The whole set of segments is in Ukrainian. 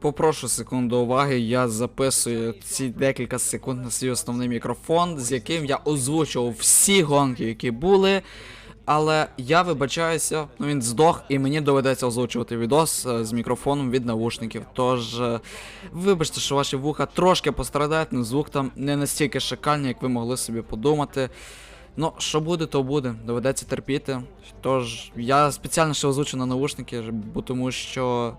Попрошу секунду уваги, я записую ці декілька секунд на свій основний мікрофон, з яким я озвучував всі гонки, які були. Але я вибачаюся, ну він здох, і мені доведеться озвучувати відос е, з мікрофоном від навушників. Тож, е, вибачте, що ваші вуха трошки пострадають, але звук там не настільки шикальний, як ви могли собі подумати. Ну, що буде, то буде. Доведеться терпіти. Тож, я спеціально ще озвучу на навушники, тому що.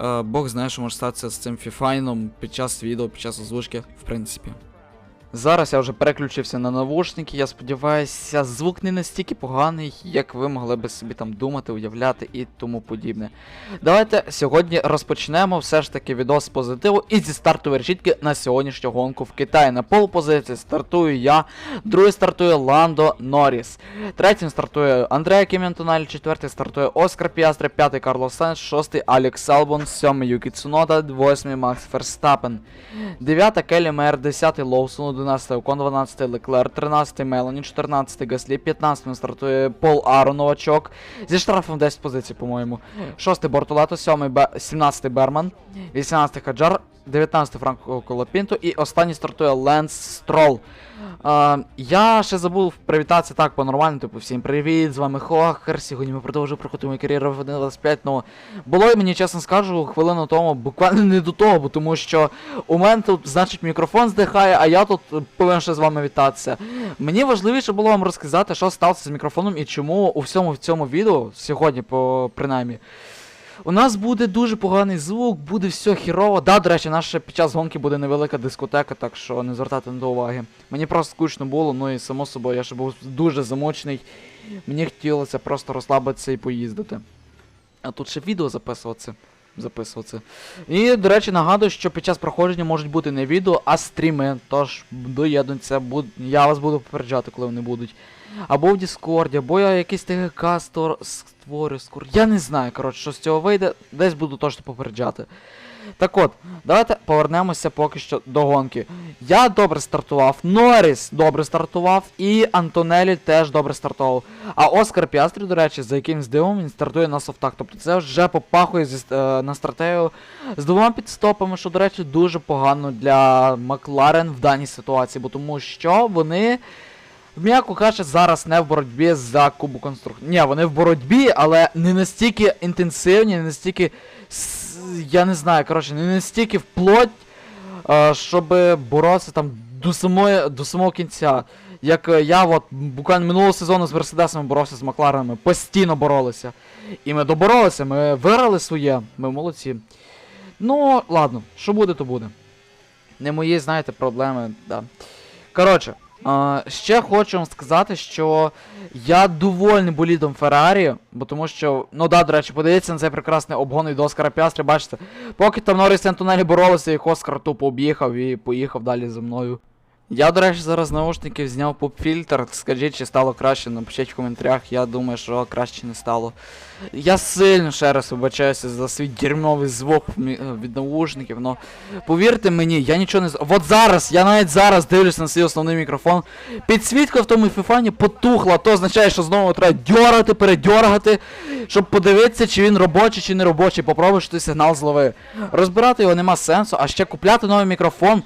Е, Бог знає, що може статися з цим фіфайном під час відео, під час озвучки, в принципі. Зараз я вже переключився на навушники, я сподіваюся, звук не настільки поганий, як ви могли би собі там думати, уявляти і тому подібне. Давайте сьогодні розпочнемо все ж таки відос з позитиву і зі стартової решітки на сьогоднішню гонку в Китаї. На пол позиції стартую я, другий стартує Ландо Норріс, третім стартує Андреа Кіментональ, четвертий стартує Оскар Піастре, п'ятий Карлос Сайнс, шостий Алекс Албон, сьомий Юкі Цунода, восьмий Макс Ферстапен. 9 Келі Мер, 10 Лоусон, 11 Окон, 12 Леклер, 13 Мелані, 14 Гаслі, 15 стартує Пол Ару, новачок, зі штрафом 10 позицій, по-моєму. 6 Бортулато, 7 17 Берман, 18 Хаджар, 19 Франко Колопінто і останній стартує Ленс Строл. А, я ще забув привітатися так по-нормальному, типу всім привіт, з вами Хохер. Сьогодні ми продовжуємо проходити мою кар'єру в 1.25, ну було мені чесно скажу, хвилину тому, буквально не до того, бо тому що у мене тут, значить, мікрофон здихає, а я тут е, повинен ще з вами вітатися. Мені важливіше було вам розказати, що сталося з мікрофоном і чому у всьому в цьому відео, сьогодні, по принаймні. У нас буде дуже поганий звук, буде все хірово. Да, до речі, наша під час гонки буде невелика дискотека, так що не звертайте на то уваги. Мені просто скучно було, ну і само собою, я ще був дуже замочений. Мені хотілося просто розслабитися і поїздити. А тут ще відео записуватися. Записуватися. І, до речі, нагадую, що під час проходження можуть бути не відео, а стріми. Тож доєднуйтеся, я вас буду попереджати, коли вони будуть. Або в Діскорді, або я якийсь ТГК створю скоро. Я не знаю, коротше, що з цього вийде, десь буду точно попереджати. Так от, давайте повернемося поки що до гонки. Я добре стартував, Норріс добре стартував, і Антонелі теж добре стартував. А Оскар Піастрі, до речі, за якимсь дивом він стартує на софтах. Тобто це вже попахує зі, е, на стратегію з двома підстопами, що, до речі, дуже погано для Макларен в даній ситуації, бо тому що вони. М'яко кажучи, зараз не в боротьбі за кубу конструкторів. Ні, вони в боротьбі, але не настільки інтенсивні, не настільки. Я не знаю, коротше, не настільки вплоть, е, щоб боротися там до самої, до самого кінця. Як е, я от буквально минулого сезону з Мерседесами боровся з Макларенами, постійно боролися. І ми доборолися, ми виграли своє, ми молодці. Ну, ладно, що буде, то буде. Не мої, знаєте, проблеми, да. Коротше, ще хочу вам сказати, що я довольний болідом Феррарі, бо тому що, ну да, до речі, подивіться на цей прекрасний обгон від Оскара Піастри, бачите, поки там Норріс і Антонелі боролися, їх Оскар тупо об'їхав і поїхав далі за мною. Я, до речі, зараз з наушників зняв поп-фільтр. Скажіть, чи стало краще, напишіть в коментарях, я думаю, що краще не стало. Я сильно ще раз вибачаюся за свій дерьмовий звук від наушників, но повірте мені, я нічого не. От зараз, я навіть зараз дивлюсь на свій основний мікрофон. Підсвітка в тому фіфані потухла, то означає, що знову треба дьорати, передьоргати, щоб подивитися, чи він робочий, чи не робочий. Попробуй, що ти сигнал зловив. Розбирати його нема сенсу, а ще купляти новий мікрофон.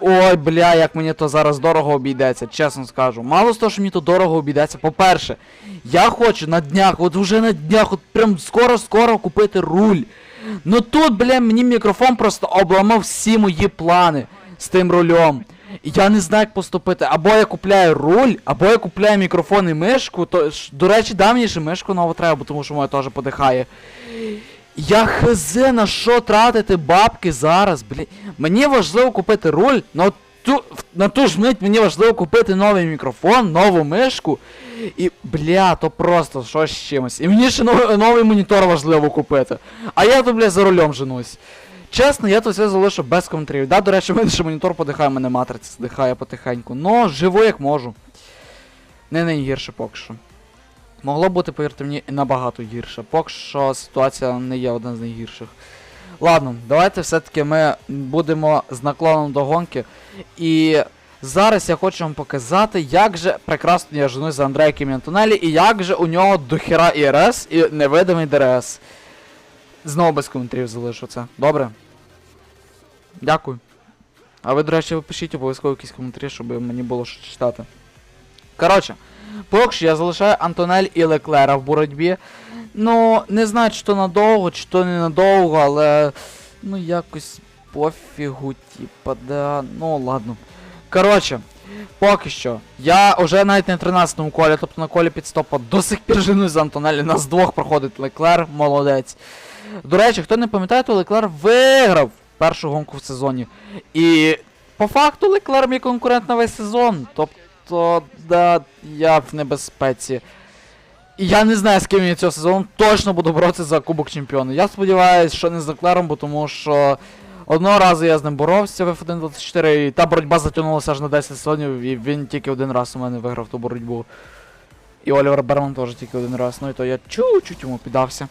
Ой, бля, як мені то зараз дорого обійдеться, чесно скажу. Мало з того, що мені то дорого обійдеться. По-перше, я хочу на днях, от вже на днях, от прям скоро-скоро купити руль. Ну тут, бля, мені мікрофон просто обламав всі мої плани з тим рулем. Я не знаю, як поступити. Або я купляю руль, або я купляю мікрофон і мишку. То, до речі, да, мені мишку нову треба, бо тому що моя теж подихає. Я хз на що тратити бабки зараз, блін. Мені важливо купити руль, но ту, на ту ж мить мені важливо купити новий мікрофон, нову мишку. І, бля, то просто що з чимось. І мені ще новий, новий монітор важливо купити. А я то, бля, за рулем женусь. Чесно, я то все залишу без коментарів. Да, до речі, ще монітор подихає, мене матриця здихає потихеньку. Но живу як можу. Не найгірше поки що. Могло бути, повірте мені, набагато гірше. Поки що ситуація не є одна з найгірших. Ладно, давайте все-таки ми будемо з наклоном до гонки. І зараз я хочу вам показати, як же прекрасно я женусь за Андрея Кім'янтонелі і як же у нього дохіра ІРС і невидимий ДРС. Знову без коментарів залишу це. Добре? Дякую. А ви, до речі, пишіть обов'язково якісь коментарі, щоб мені було що читати. Коротше, поки що я залишаю Антонель і Леклера в боротьбі. Ну, не знаю, чи то надовго, чи то не надовго, але. Ну, якось пофігу, типа, да. Ну, ладно. Коротше, поки що. Я вже навіть на 13-му колі, тобто на колі підстопа до сих пір женусь за Антонелі. Нас двох проходить Леклер, молодець. До речі, хто не пам'ятає, то Леклер виграв першу гонку в сезоні. І по факту Леклер мій конкурент на весь сезон. Тобто, да, я в небезпеці. І я не знаю, з ким я цього сезону точно буду боротися за Кубок Чемпіона. Я сподіваюся, що не з Леклером, бо тому що одного разу я з ним боровся в F1 24, і та боротьба затягнулася аж на 10 сезонів, і він тільки один раз у мене виграв ту боротьбу. І Олівер Берман теж тільки один раз, ну і то я чуть-чуть йому піддався.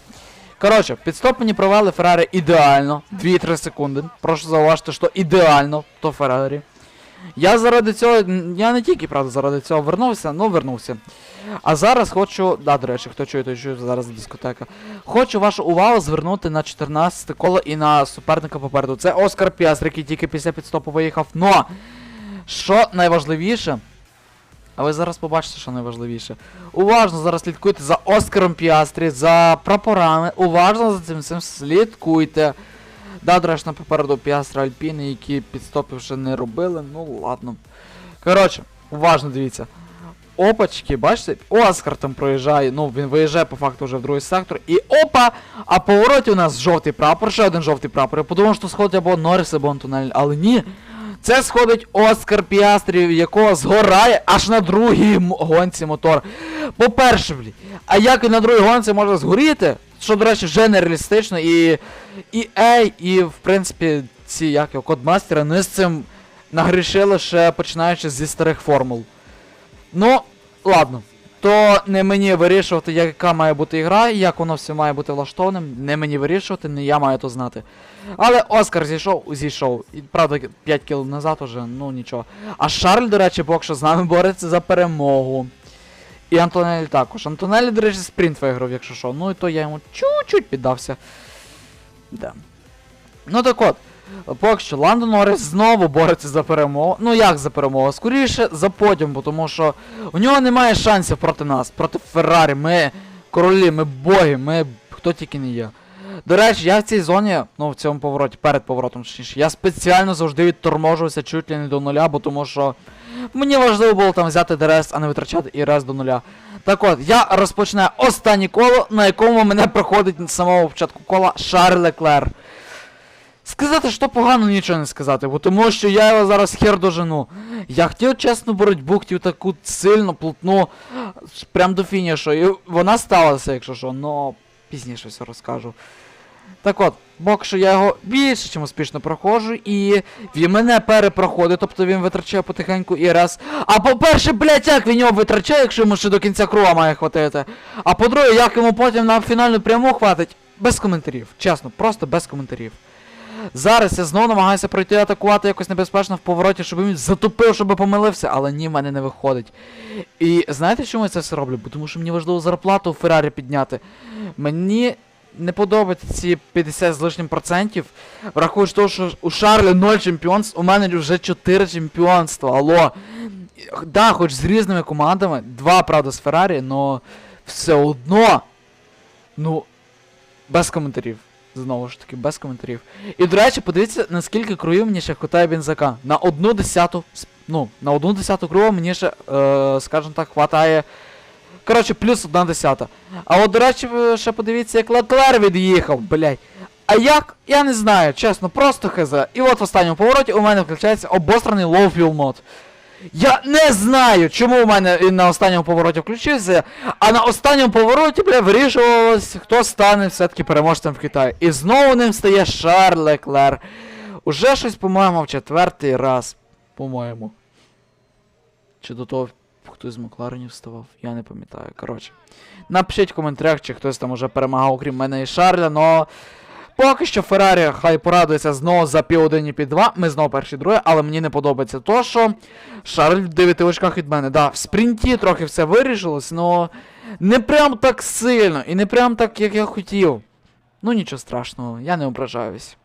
Коротше, підстопені провели Феррарі ідеально. 2-3 секунди. Прошу зауважити, що ідеально то Феррарі. Я заради цього. Я не тільки, правда, заради цього вернувся, ну вернувся. А зараз хочу. Да, до речі, хто чує, той чує зараз дискотека. Хочу вашу увагу звернути на 14 коло і на суперника попереду. Це Оскар Піастр, який тільки після підстопу виїхав. Но! Що найважливіше? А ви зараз побачите, що найважливіше. Уважно зараз слідкуйте за Оскаром Піастрі, за прапорами. Уважно за цим всім слідкуйте. Да, до речі, попереду Піастра Альпіни, які підстопи вже не робили. Ну ладно. Коротше, уважно дивіться. Опачки, бачите? Оскар там проїжджає. Ну, він виїжджає по факту вже в другий сектор. І опа! А повороті у нас жовтий прапор, ще один жовтий прапор. Я подумав, що сходить або Норріс, або Антонель, але ні. Це сходить Оскар Піастрі, якого згорає аж на другій гонці мотор. По-перше, блі, а як він на другій гонці може згоріти? Що, до речі, вже нереалістично, і. І Ей, і в принципі, ці як його, кодмастери не з цим нагрішили ще починаючи зі старих формул. Ну, ладно. То не мені вирішувати, яка має бути гра, як воно все має бути влаштованим. Не мені вирішувати, не я маю то знати. Але Оскар зійшов, зійшов. І правда, 5 кіл назад уже, ну нічого. А Шарль, до речі, що з нами бореться за перемогу. І Антонелі також. Антонелі, до речі, спринт виграв, якщо що. Ну і то я йому чуть-чуть піддався. Да. Ну так от. Поки що Ландон Норріс знову бореться за перемогу. Ну як за перемогу? Скоріше за подіум, тому що у нього немає шансів проти нас, проти Феррарі. Ми королі, ми боги, ми хто тільки не є. До речі, я в цій зоні, ну в цьому повороті, перед поворотом, точніше, я спеціально завжди відторможувався чуть ли не до нуля, бо тому що мені важливо було там взяти ДРС, а не витрачати і рез до нуля. Так от, я розпочинаю останнє коло, на якому мене проходить з самого початку кола Шарль Леклер. Сказати, що погано нічого не сказати, бо тому що я його зараз хер дожену. Я хотів чесну боротьбу, хотів таку сильну, плотну, прям до фінішу. І вона сталася, якщо що, но пізніше все розкажу. Так от, поки що я його більше чим успішно проходжу, і він мене перепроходить, тобто він витрачає потихеньку і раз. А по-перше, блять, як він його витрачає, якщо йому ще до кінця круга має хватити. А по-друге, як йому потім на фінальну пряму хватить, без коментарів. Чесно, просто без коментарів. Зараз я знову намагаюся пройти атакувати якось небезпечно в повороті, щоб він затупив, щоб помилився, але ні, в мене не виходить. І знаєте, чому я це все роблю? Бо тому що мені важливо зарплату у Феррарі підняти. Мені не подобаються ці 50 з лишнім процентів. Враховуючи того, що у Шарлі 0 чемпіонств, у мене вже 4 чемпіонства. Алло. Да, хоч з різними командами, два, правда, з Феррарі, но все одно. Ну, без коментарів. Знову ж таки, без коментарів. І, до речі, подивіться, наскільки круїв мені ще хватає бензака. На одну десяту, ну, на одну десяту кругу мені ще, е, скажімо так, хватає. Коротше, плюс одна десята. А от, до речі, ще подивіться, як Леклер від'їхав, блядь. А як? Я не знаю, чесно, просто хз. І от в останньому повороті у мене включається обостраний fuel мод. Я не знаю, чому у мене він на останньому повороті включився, а на останньому повороті, бля, вирішувалось, хто стане все-таки переможцем в Китаї. І знову ним стає Шарль Леклер. Уже щось, по-моєму, в четвертий раз. По-моєму. Чи до того хтось з Макларенів вставав? Я не пам'ятаю. Коротше. Напишіть в коментарях, чи хтось там уже перемагав, окрім мене і Шарля, но. Поки що Феррарі хай порадується знову за пів під 2. Ми знову перші друге, але мені не подобається то, що Шарль в 9 очках від мене. Да, в спринті трохи все вирішилось, но не прям так сильно і не прям так, як я хотів. Ну нічого страшного, я не ображаюсь.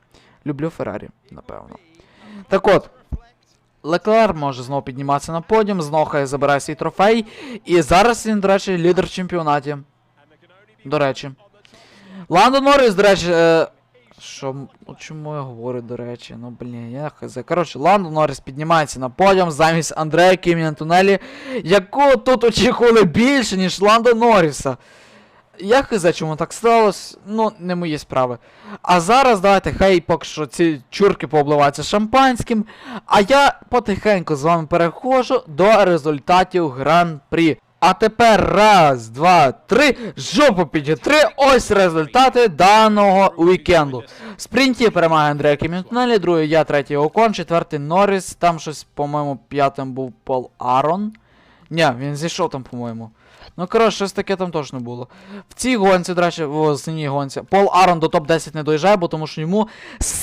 Люблю Феррарі, напевно. Так от. Леклер може знову підніматися на подіум, знову хай забирає свій трофей. І зараз він, до речі, лідер в чемпіонаті. До речі. Ландо Норріс, до речі. Що, чому я говорю, до речі? Ну, блін, я хз. Коротше, Ландо Норріс піднімається на подіум замість Андрея Кімі Антонелі, яку тут очікували більше, ніж Ландо Норріса. Я хз, чому так сталося, ну, не мої справи. А зараз давайте хай поки що ці чурки пообливаються шампанським. А я потихеньку з вами переходжу до результатів гран-прі. А тепер раз, два, три, жопу підітри, ось результати даного вікенду. В спринті перемагає Андрія Кімінтунелі, другий я, третій Окон, четвертий Норріс, там щось, по-моєму, п'ятим був Пол Арон. Ні, він зійшов там, по-моєму. Ну, коротше, щось таке там точно було. В цій гонці, до речі, в останній гонці, Пол Арон до топ-10 не доїжджає, бо тому що йому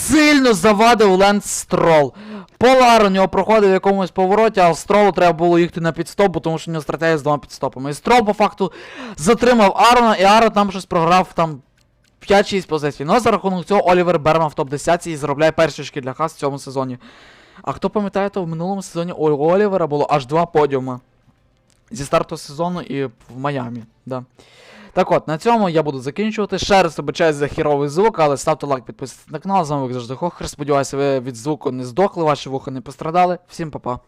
сильно завадив Ленс Строл. Пол Арон його проходив в якомусь повороті, а Стролу треба було їхати на підстоп, тому що в нього стратегія з двома підстопами. І Строл по факту затримав Арона, і Арон там щось програв там 5-6 позицій. Ну а за рахунок цього Олівер Берман в топ-10 і заробляє перші очки для Хас в цьому сезоні. А хто пам'ятає, то в минулому сезоні у Олівера було аж два подіуми. Зі старту сезону і в Майамі. Да. Так от, на цьому я буду закінчувати. Ще раз вибачаюсь за хіровий звук, але ставте лайк, підписуйтесь на канал. З вами як завжди Хохер. Сподіваюся, ви від звуку не здохли, ваші вуха не пострадали. Всім па-па.